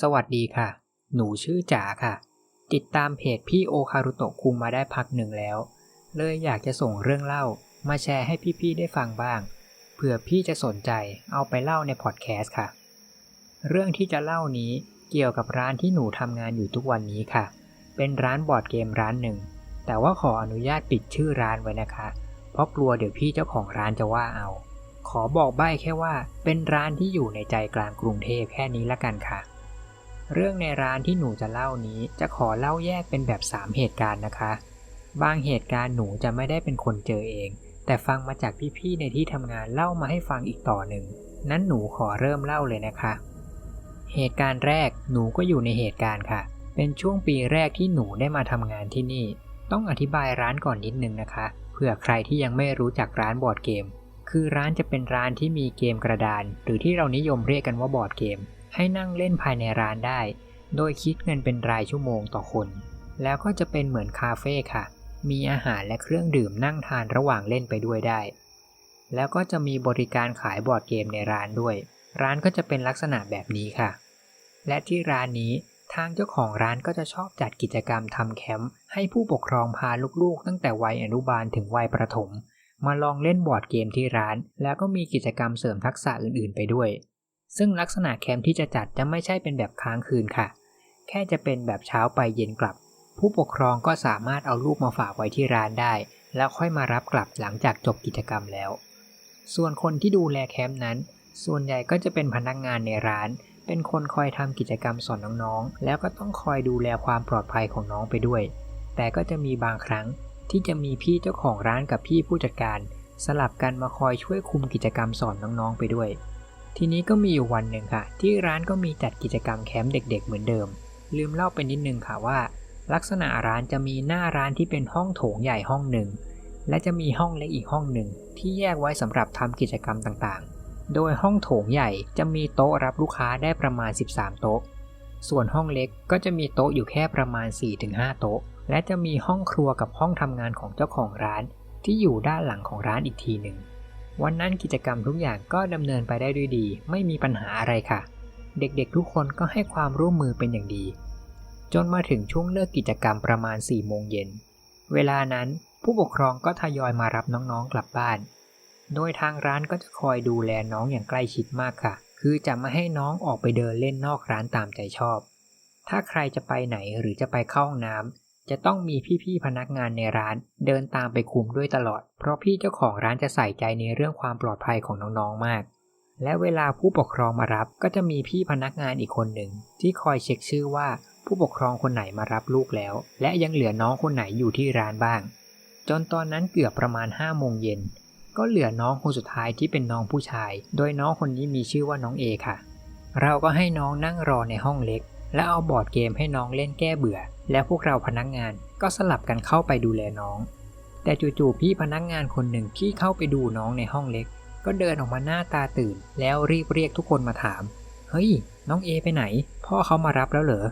สวัสดีค่ะ หนูชื่อจ๋าค่ะ ติดตามเพจพี่โอคารุโตะคุงมาได้พักหนึ่งแล้ว เลยอยากจะส่งเรื่องเล่ามาแชร์ให้พี่ๆได้ฟังบ้าง เผื่อพี่จะสนใจเอาไปเล่าในพอดแคสต์ค่ะ เรื่องที่จะเล่านี้เกี่ยวกับร้านที่หนูทำงานอยู่ทุกวันนี้ค่ะ เป็นร้านบอร์ดเกมร้านหนึ่ง แต่ว่าขออนุญาตปิดชื่อร้านไว้นะคะ เพราะกลัวเดี๋ยวพี่เจ้าของร้านจะว่าเอา ขอบอกใบ้แค่ว่า เป็นร้านที่อยู่ในใจกลางกรุงเทพแค่นี้ละกันค่ะ เรื่องในร้านที่หนูจะเล่านี้จะขอเล่าแยกเป็นแบบ 3 เหตุการณ์นะคะ บางเหตุการณ์หนูจะไม่ได้เป็นคนเจอเอง แต่ฟังมาจากพี่ๆในที่ทำงานเล่ามาให้ฟังอีกต่อหนึ่ง นั้นหนูขอเริ่มเล่าเลยนะคะ เหตุการณ์แรกหนูก็อยู่ในเหตุการณ์ค่ะ เป็นช่วงปีแรกที่หนูได้มาทำงานที่นี่ ต้องอธิบายร้านก่อนนิดนึงนะคะ เผื่อใครที่ยังไม่รู้จักร้านบอร์ดเกม คือร้านจะเป็นร้านที่มีเกมกระดาน หรือที่เรานิยมเรียกกันว่าบอร์ดเกม ให้นั่งเล่นภายในร้านได้ โดยคิดเงินเป็นรายชั่วโมงต่อคน แล้วก็จะเป็นเหมือนคาเฟ่ค่ะ มีอาหารและเครื่องดื่มนั่งทานระหว่างเล่นไปด้วยได้ แล้วก็จะมีบริการขายบอร์ดเกมในร้านด้วย ร้านก็จะเป็นลักษณะแบบนี้ค่ะ และที่ร้านนี้ทางเจ้าของร้านก็จะชอบจัดกิจกรรมทำแคมป์ให้ผู้ปกครองพาลูกๆ ตั้งแต่วัยอนุบาลถึงวัยประถม มาลองเล่นบอร์ดเกมที่ร้าน แล้วก็มีกิจกรรมเสริมทักษะอื่นๆ ไปด้วย ซึ่งลักษณะแคมป์ที่จะจัดจะไม่ใช่เป็นแบบค้างคืนค่ะ แค่จะเป็นแบบเช้าไปเย็นกลับ ผู้ปกครองก็สามารถเอาลูกมาฝากไว้ที่ร้านได้ แล้วค่อยมารับกลับหลังจากจบกิจกรรมแล้ว ส่วนคนที่ดูแลแคมป์นั้น ส่วนใหญ่ก็จะเป็นพนักงานในร้าน เป็นคนคอยทำกิจกรรมสอนน้องๆ แล้วก็ต้องคอยดูแลความปลอดภัยของน้องไปด้วย แต่ก็จะมีบางครั้งที่จะมีพี่เจ้าของร้านกับพี่ผู้จัดการ สลับกันมาคอยช่วยคุมกิจกรรมสอนน้องๆไปด้วย ทีนี้ก็มีอยู่วันหนึ่งค่ะ ที่ร้านก็มีจัดกิจกรรมแคมป์เด็ก ๆ เหมือนเดิม ลืมเล่าไปนิดนึงค่ะว่า ลักษณะร้านจะมีหน้าร้านที่เป็นห้องโถงใหญ่ห้องหนึ่ง และจะมีห้องเล็กอีกห้องหนึ่ง ที่แยกไว้สำหรับทำกิจกรรมต่างๆ โดยห้องโถงใหญ่จะมีโต๊ะรับลูกค้าได้ประมาณ 13 โต๊ะ ส่วนห้องเล็กก็จะมีโต๊ะอยู่แค่ประมาณ 4-5 โต๊ะ และจะมีห้องครัวกับห้องทำงานของเจ้าของร้าน ที่อยู่ด้านหลังของร้านอีกทีหนึ่ง วันนั้นกิจกรรมทุกอย่างก็ดำเนินไปได้ด้วยดี ไม่มีปัญหาอะไรค่ะ เด็กๆทุกคนก็ให้ความร่วมมือเป็นอย่างดี จนมาถึงช่วงเลิกกิจกรรมประมาณ4โมงเย็น เวลานั้นผู้ปกครองก็ทยอยมารับน้องๆกลับบ้าน โดยทางร้านก็จะคอยดูแลน้องอย่างใกล้ชิดมากค่ะ คือจะไม่ให้น้องออกไปเดินเล่นนอกร้านตามใจชอบ ถ้าใครจะไปไหนหรือจะไปเข้าห้องน้ำ จะต้องมีพี่ๆพนักงานในร้าน เดินตามไปคุมด้วยตลอด เพราะพี่เจ้าของร้านจะใส่ใจในเรื่องความปลอดภัยของน้องๆมาก และเวลาผู้ปกครองมารับก็จะมีพี่พนักงานอีกคนหนึ่ง ที่คอยเช็คชื่อว่าผู้ปกครองคนไหนมารับลูกแล้ว และยังเหลือน้องคนไหนอยู่ที่ร้านบ้าง จนตอนนั้นเกือบประมาณ5โมงเย็นก็เหลือน้องคนสุดท้ายที่เป็นน้องผู้ชาย โดยน้องคนนี้มีชื่อว่าน้องเอค่ะ เราก็ให้น้องนั่งรอในห้องเล็ก และเอาบอร์ดเกมให้น้องเล่นแก้เบื่อ และพวกเราพนักงานก็สลับกันเข้าไปดูแลน้อง แต่จู่ๆพี่พนักงานคนหนึ่งที่เข้าไปดูน้องในห้องเล็ก ก็เดินออกมาหน้าตาตื่น แล้วรีบเรียกทุกคนมาถาม เฮ้ย น้องเอไปไหน พ่อเขามารับแล้วเหรอ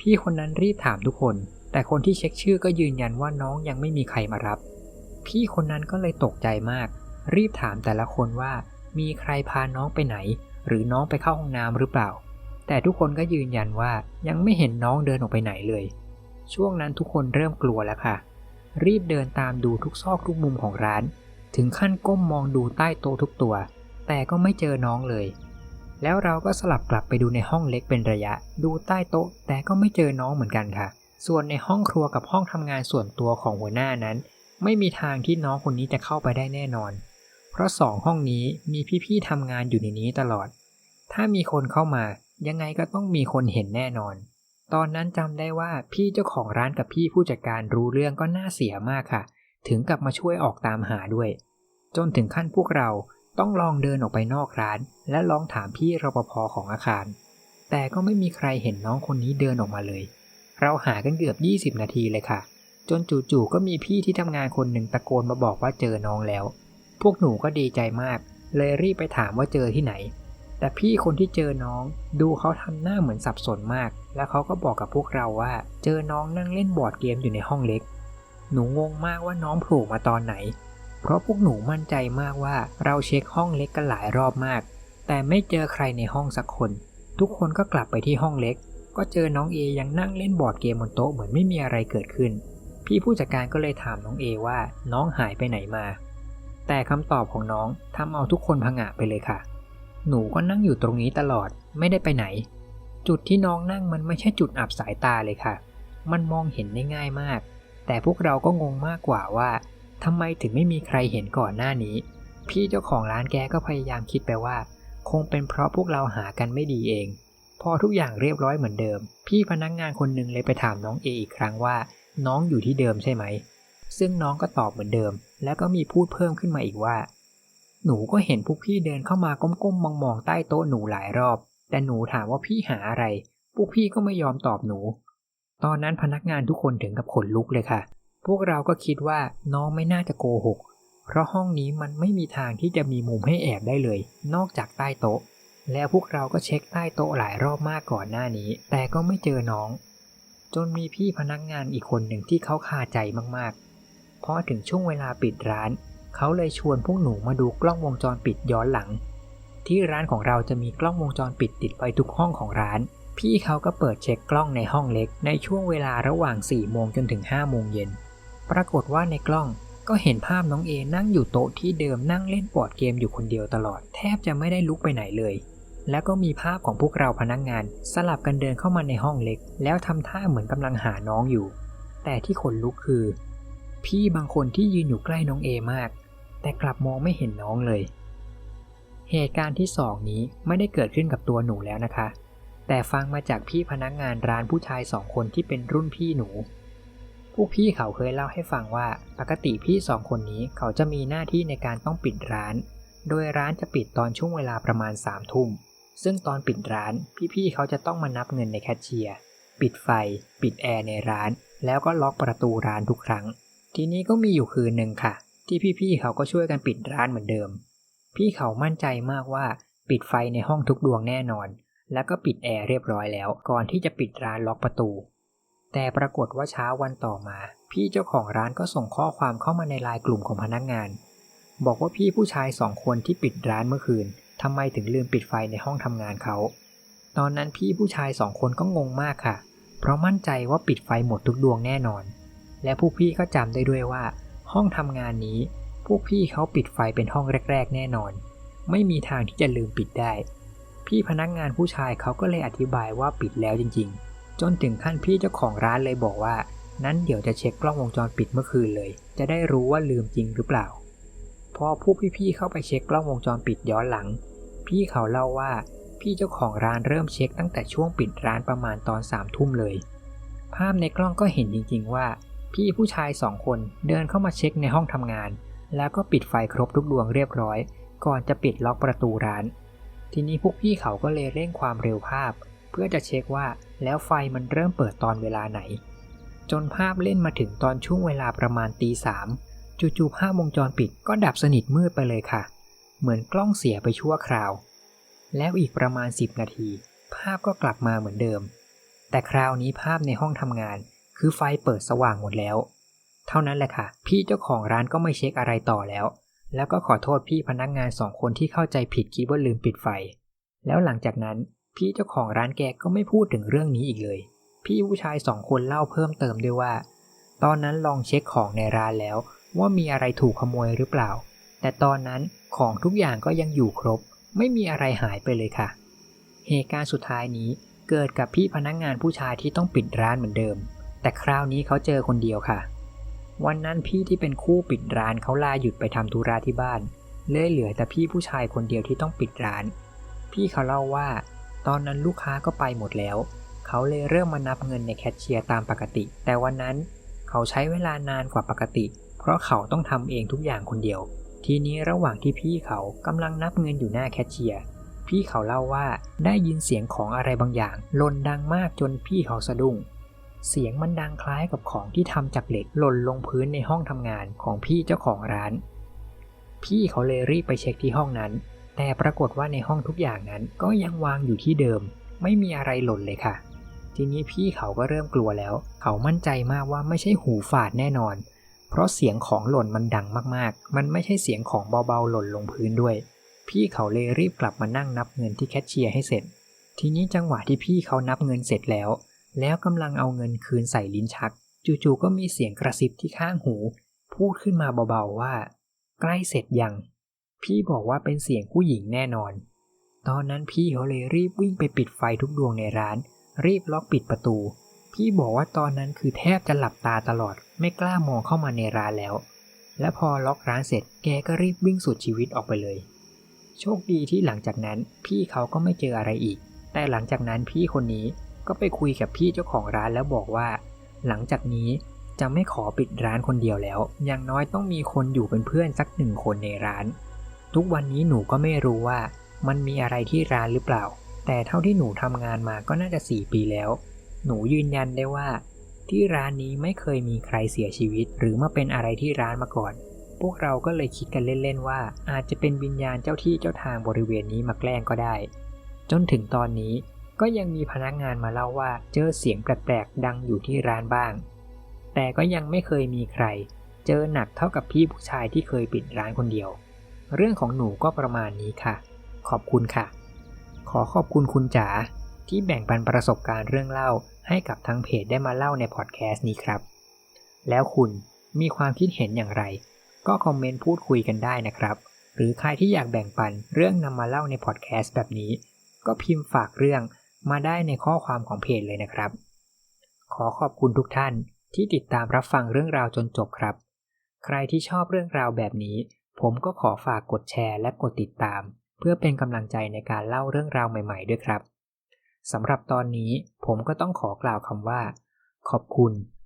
พี่คนนั้นรีบถามทุกคน แต่คนที่เช็คชื่อก็ยืนยันว่าน้องยังไม่มีใครมารับ พี่คนนั้นก็เลยตกใจมาก รีบถามแต่ละคนว่า มีใครพาน้องไปไหน หรือน้องไปเข้าห้องน้ำหรือเปล่า แต่ทุกคนก็ยืนยันว่ายังไม่เห็นน้องเดินออกไปไหนเลย ช่วงนั้นทุกคนเริ่มกลัวแล้วค่ะ รีบเดินตามดูทุกซอกทุกมุมของร้าน ถึงขั้นก้มมองดูใต้โต๊ะทุกตัว แต่ก็ไม่เจอน้องเลย แล้วเราก็สลับกลับไปดูในห้องเล็กเป็นระยะ ดูใต้โต๊ะ แต่ก็ไม่เจอน้องเหมือนกันค่ะ ส่วนในห้องครัวกับห้องทำงานส่วนตัวของหัวหน้านั้น ไม่มีทางที่น้องคนนี้จะเข้าไปได้แน่นอน เพราะสองห้องนี้มีพี่ๆทำงานอยู่ในนี้ตลอดถ้ามีคนเข้ามา ยังไงก็ต้องมีคนเห็นแน่นอน ตอนนั้นจำได้ว่าพี่เจ้าของร้านกับพี่ผู้จัดการรู้เรื่องก็น่าเสียมากค่ะ ถึงกับมาช่วยออกตามหาด้วย จนถึงขั้นพวกเราต้องลองเดินออกไปนอกร้าน และลองถามพี่รปภของอาคาร แต่ก็ไม่มีใครเห็นน้องคนนี้เดินออกมาเลย เราหากันเกือบ 20 นาทีเลยค่ะ จนจู่ๆก็มีพี่ที่ทำงานคนหนึ่งตะโกนมาบอกว่าเจอน้องแล้ว พวกหนูก็ดีใจมาก เลยรีบไปถามว่าเจอที่ไหน แต่พี่คนที่เจอน้องดูเขาทำหน้าเหมือนสับสนมาก แล้วเขาก็บอกกับพวกเราว่า เจอน้องนั่งเล่นบอร์ดเกมอยู่ในห้องเล็ก หนูงงมากว่าน้องโผล่มาตอนไหน เพราะพวกหนูมั่นใจมากว่าเราเช็คห้องเล็กกันหลายรอบมาก แต่ไม่เจอใครในห้องสักคน ทุกคนก็กลับไปที่ห้องเล็ก ก็เจอน้องเอยังนั่งเล่นบอร์ดเกมบนโต๊ะเหมือนไม่มีอะไรเกิดขึ้น พี่ผู้จัดการก็เลยถามน้องเอว่าน้องหายไปไหนมา แต่คำตอบของน้องทำเอาทุกคนผงะไปเลยค่ะ หนูก็นั่งอยู่ตรงนี้ตลอดไม่ได้ไปไหน จุดที่น้องนั่งมันไม่ใช่จุดอับสายตาเลยค่ะ มันมองเห็นได้ง่ายมาก แต่พวกเราก็งงมากกว่าว่าทำไมถึงไม่มีใครเห็นก่อนหน้านี้ พี่เจ้าของร้านแกก็พยายามคิดไปว่า คงเป็นเพราะพวกเราหากันไม่ดีเอง พอทุกอย่างเรียบร้อยเหมือนเดิม พี่พนักงงานคนหนึ่งเลยไปถามน้องเออีกครั้งว่า น้องอยู่ที่เดิมใช่ไหมซึ่งน้องก็ตอบเหมือนเดิม แล้วก็มีพูดเพิ่มขึ้นมาอีกว่า หนูก็เห็นพวกพี่เดินเข้ามาก้มๆมองๆใต้โต๊ะหนูหลายรอบ แต่หนูถามว่าพี่หาอะไร พวกพี่ก็ไม่ยอมตอบหนู ตอนนั้นพนักงานทุกคนถึงกับขนลุกเลยค่ะ พวกเราก็คิดว่าน้องไม่น่าจะโกหก เพราะห้องนี้มันไม่มีทางที่จะมีมุมให้แอบได้เลย นอกจากใต้โต๊ะ แล้วพวกเราก็เช็คใต้โต๊ะหลายรอบมากก่อนหน้านี้ แต่ก็ไม่เจอน้อง จนมีพี่พนักงานอีกคนหนึ่งที่เขาคาใจมากๆพอถึงช่วงเวลาปิดร้าน เขาเลยชวนพวกหนูมาดูกล้องวงจรปิดย้อนหลัง ที่ร้านของเราจะมีกล้องวงจรปิดติดไว้ทุกห้องของร้าน พี่เขาก็เปิดเช็คกล้องในห้องเล็ก ในช่วงเวลาระหว่าง4โมงจนถึง5โมงเย็น ปรากฏว่าในกล้องก็เห็นภาพน้องเอนั่งอยู่โต๊ะที่เดิมนั่งเล่นบอร์ดเกมอยู่คนเดียวตลอด แทบจะไม่ได้ลุกไปไหนเลย แล้วก็มีภาพของพวกเราพนักงงาน สลับกันเดินเข้ามาในห้องเล็ก แล้วทำท่าเหมือนกำลังหาน้องอยู่ แต่ที่ขนลุกคือ พี่บางคนที่ยืนอยู่ใกล้น้องเอมาก แต่กลับมองไม่เห็นน้องเลย เหตุการณ์ที่สองนี้ไม่ได้เกิดขึ้นกับตัวหนูแล้วนะคะ แต่ฟังมาจากพี่พนักงงานร้านผู้ชายสองคนที่เป็นรุ่นพี่หนู พวกพี่เขาเคยเล่าให้ฟังว่าปกติพี่สองคนนี้เขาจะมีหน้าที่ในการต้องปิดร้าน โดยร้านจะปิดตอนช่วงเวลาประมาณ3ามทุ่ม ซึ่งตอนปิดร้านพี่ๆเขาจะต้องมานับเงินในแคชเชียร์ ปิดไฟ ปิดแอร์ในร้าน แล้วก็ล็อกประตูร้านทุกครั้ง ทีนี้ก็มีอยู่คืนหนึ่งค่ะ ที่พี่ๆเขาก็ช่วยกันปิดร้านเหมือนเดิม พี่เขามั่นใจมากว่าปิดไฟในห้องทุกดวงแน่นอน แล้วก็ปิดแอร์เรียบร้อยแล้ว ก่อนที่จะปิดร้านล็อกประตู แต่ปรากฏว่าเช้าวันต่อมา พี่เจ้าของร้านก็ส่งข้อความเข้ามาในไลน์กลุ่มของพนักงาน บอกว่าพี่ผู้ชายสองคนที่ปิดร้านเมื่อคืนทำไมถึงลืมปิดไฟในห้องทำงานเขา ตอนนั้นพี่ผู้ชายสองคนก็งงมากค่ะ เพราะมั่นใจว่าปิดไฟหมดทุกดวงแน่นอน และพวกพี่ก็จำได้ด้วยว่า ห้องทำงานนี้ พวกพี่เขาปิดไฟเป็นห้องแรก ๆ แน่นอน ไม่มีทางที่จะลืมปิดได้ พี่พนักงานผู้ชายเขาก็เลยอธิบายว่าปิดแล้วจริง ๆ จนถึงขั้นพี่เจ้าของร้านเลยบอกว่า นั้นเดี๋ยวจะเช็คกล้องวงจรปิดเมื่อคืนเลย จะได้รู้ว่าลืมจริงหรือเปล่า พอพวกพี่ๆเข้าไปเช็คกล้องวงจรปิดย้อนหลัง พี่เขาเล่าว่าพี่เจ้าของร้านเริ่มเช็คตั้งแต่ช่วงปิดร้านประมาณตอนสามทุ่มเลย ภาพในกล้องก็เห็นจริง ๆ ว่า พี่ผู้ชายสองคนเดินเข้ามาเช็คในห้องทำงาน แล้วก็ปิดไฟครบทุกดวงเรียบร้อย ก่อนจะปิดล็อกประตูร้าน ทีนี้พวกพี่เขาก็เลยเร่งความเร็วภาพ เพื่อจะเช็คว่าแล้วไฟมันเริ่มเปิดตอนเวลาไหน จนภาพเล่นมาถึงตอนช่วงเวลาประมาณตีสามจู่ๆภาพวงจรปิดก็ดับสนิทมืดไปเลยค่ะ เหมือนกล้องเสียไปชั่วคราว แล้วอีกประมาณ 10 นาที ภาพก็กลับมาเหมือนเดิม แต่คราวนี้ภาพในห้องทำงาน คือไฟเปิดสว่างหมดแล้ว เท่านั้นแหละค่ะ พี่เจ้าของร้านก็ไม่เช็คอะไรต่อแล้ว แล้วก็ขอโทษพี่พนักงานสองคนที่เข้าใจผิดคิดว่าลืมปิดไฟ แล้วหลังจากนั้นพี่เจ้าของร้านแกก็ไม่พูดถึงเรื่องนี้อีกเลย พี่ผู้ชายสองคนเล่าเพิ่มเติมด้วยว่า ตอนนั้นลองเช็คของในร้านแล้ว ว่ามีอะไรถูกขโมยหรือเปล่า แต่ตอนนั้นของทุกอย่างก็ยังอยู่ครบ ไม่มีอะไรหายไปเลยค่ะ เหตุการณ์สุดท้ายนี้เกิดกับพี่พนักงานผู้ชายที่ต้องปิดร้านเหมือนเดิม แต่คราวนี้เขาเจอคนเดียวค่ะ วันนั้นพี่ที่เป็นคู่ปิดร้านเขาลาหยุดไปทำธุระที่บ้าน เลยเหลือแต่พี่ผู้ชายคนเดียวที่ต้องปิดร้าน พี่เขาเล่าว่า ตอนนั้นลูกค้าก็ไปหมดแล้ว เขาเลยเริ่มมานับเงินในแคชเชียร์ตามปกติ แต่วันนั้นเขาใช้เวลานานกว่าปกติ เพราะเขาต้องทำเองทุกอย่างคนเดียว ทีนี้ระหว่างที่พี่เขากำลังนับเงินอยู่หน้าแคชเชียร์พี่เขาเล่าว่าได้ยินเสียงของอะไรบางอย่างลนดังมากจนพี่เขาสะดุ้ง เสียงมันดังคล้ายกับของที่ทำจากเหล็กหล่นลงพื้นในห้องทำงานของพี่เจ้าของร้าน พี่เขาเลยรีบไปเช็คที่ห้องนั้น แต่ปรากฏว่าในห้องทุกอย่างนั้นก็ยังวางอยู่ที่เดิม ไม่มีอะไรหล่นเลยค่ะ ทีนี้พี่เขาก็เริ่มกลัวแล้ว เขามั่นใจมากว่าไม่ใช่หูฝาดแน่นอน เพราะเสียงของหล่นมันดังมากๆ มันไม่ใช่เสียงของเบาๆหล่นลงพื้นด้วย พี่เขาเลยรีบกลับมานั่งนับเงินที่แคชเชียร์ให้เสร็จ ทีนี้จังหวะที่พี่เขานับเงินเสร็จแล้ว แล้วกำลังเอาเงินคืนใส่ลิ้นชัก จู่ๆก็มีเสียงกระซิบที่ข้างหู พูดขึ้นมาเบาๆว่า ใกล้เสร็จยัง พี่บอกว่าเป็นเสียงผู้หญิงแน่นอน ตอนนั้นพี่เขาเลยรีบวิ่งไปปิดไฟทุกดวงในร้าน รีบล็อกปิดประตู พี่บอกว่าตอนนั้นคือแทบจะหลับตาตลอด ไม่กล้ามองเข้ามาในร้านแล้ว และพอล็อกร้านเสร็จ แกก็รีบวิ่งสุดชีวิตออกไปเลย โชคดีที่หลังจากนั้นพี่เขาก็ไม่เจออะไรอีก แต่หลังจากนั้นพี่คนนี้ ก็ไปคุยกับพี่เจ้าของร้านแล้วบอกว่า หลังจากนี้จะไม่ขอปิดร้านคนเดียวแล้ว อย่างน้อยต้องมีคนอยู่เป็นเพื่อนสักหนึ่งคนในร้าน ทุกวันนี้หนูก็ไม่รู้ว่า มันมีอะไรที่ร้านหรือเปล่า แต่เท่าที่หนูทำงานมาก็น่าจะ4ปีแล้ว หนูยืนยันได้ว่า ที่ร้านนี้ไม่เคยมีใครเสียชีวิต หรือมาเป็นอะไรที่ร้านมาก่อน พวกเราก็เลยคิดกันเล่นๆว่า อาจจะเป็นวิญญาณเจ้าที่เจ้าทางบริเวณนี้มาแกล้งก็ได้ จนถึงตอนนี้ ก็ยังมีพนักงานมาเล่าว่าเจอเสียงแปลกๆดังอยู่ที่ร้านบ้าง แต่ก็ยังไม่เคยมีใคร เจอหนักเท่ากับพี่ผู้ชายที่เคยปิดร้านคนเดียว เรื่องของหนูก็ประมาณนี้ค่ะ ขอบคุณค่ะ ขอขอบคุณคุณจ๋าที่แบ่งปันประสบการณ์เรื่องเล่าให้กับทางเพจได้มาเล่าในพอดแคสต์นี้ครับ แล้วคุณมีความคิดเห็นอย่างไร ก็คอมเมนต์พูดคุยกันได้นะครับ หรือใครที่อยากแบ่งปันเรื่องนำมาเล่าในพอดแคสต์แบบนี้ ก็พิมพ์ฝากเรื่อง มาได้ในข้อความของเพจเลยนะครับ ขอขอบคุณทุกท่านที่ติดตามรับฟังเรื่องราวจนจบครับ ใครที่ชอบเรื่องราวแบบนี้ ผมก็ขอฝากกดแชร์และกดติดตาม เพื่อเป็นกำลังใจในการเล่าเรื่องราวใหม่ ๆ ด้วยครับสำหรับตอนนี้ผมก็ต้องขอกล่าวคำว่า ขอบคุณ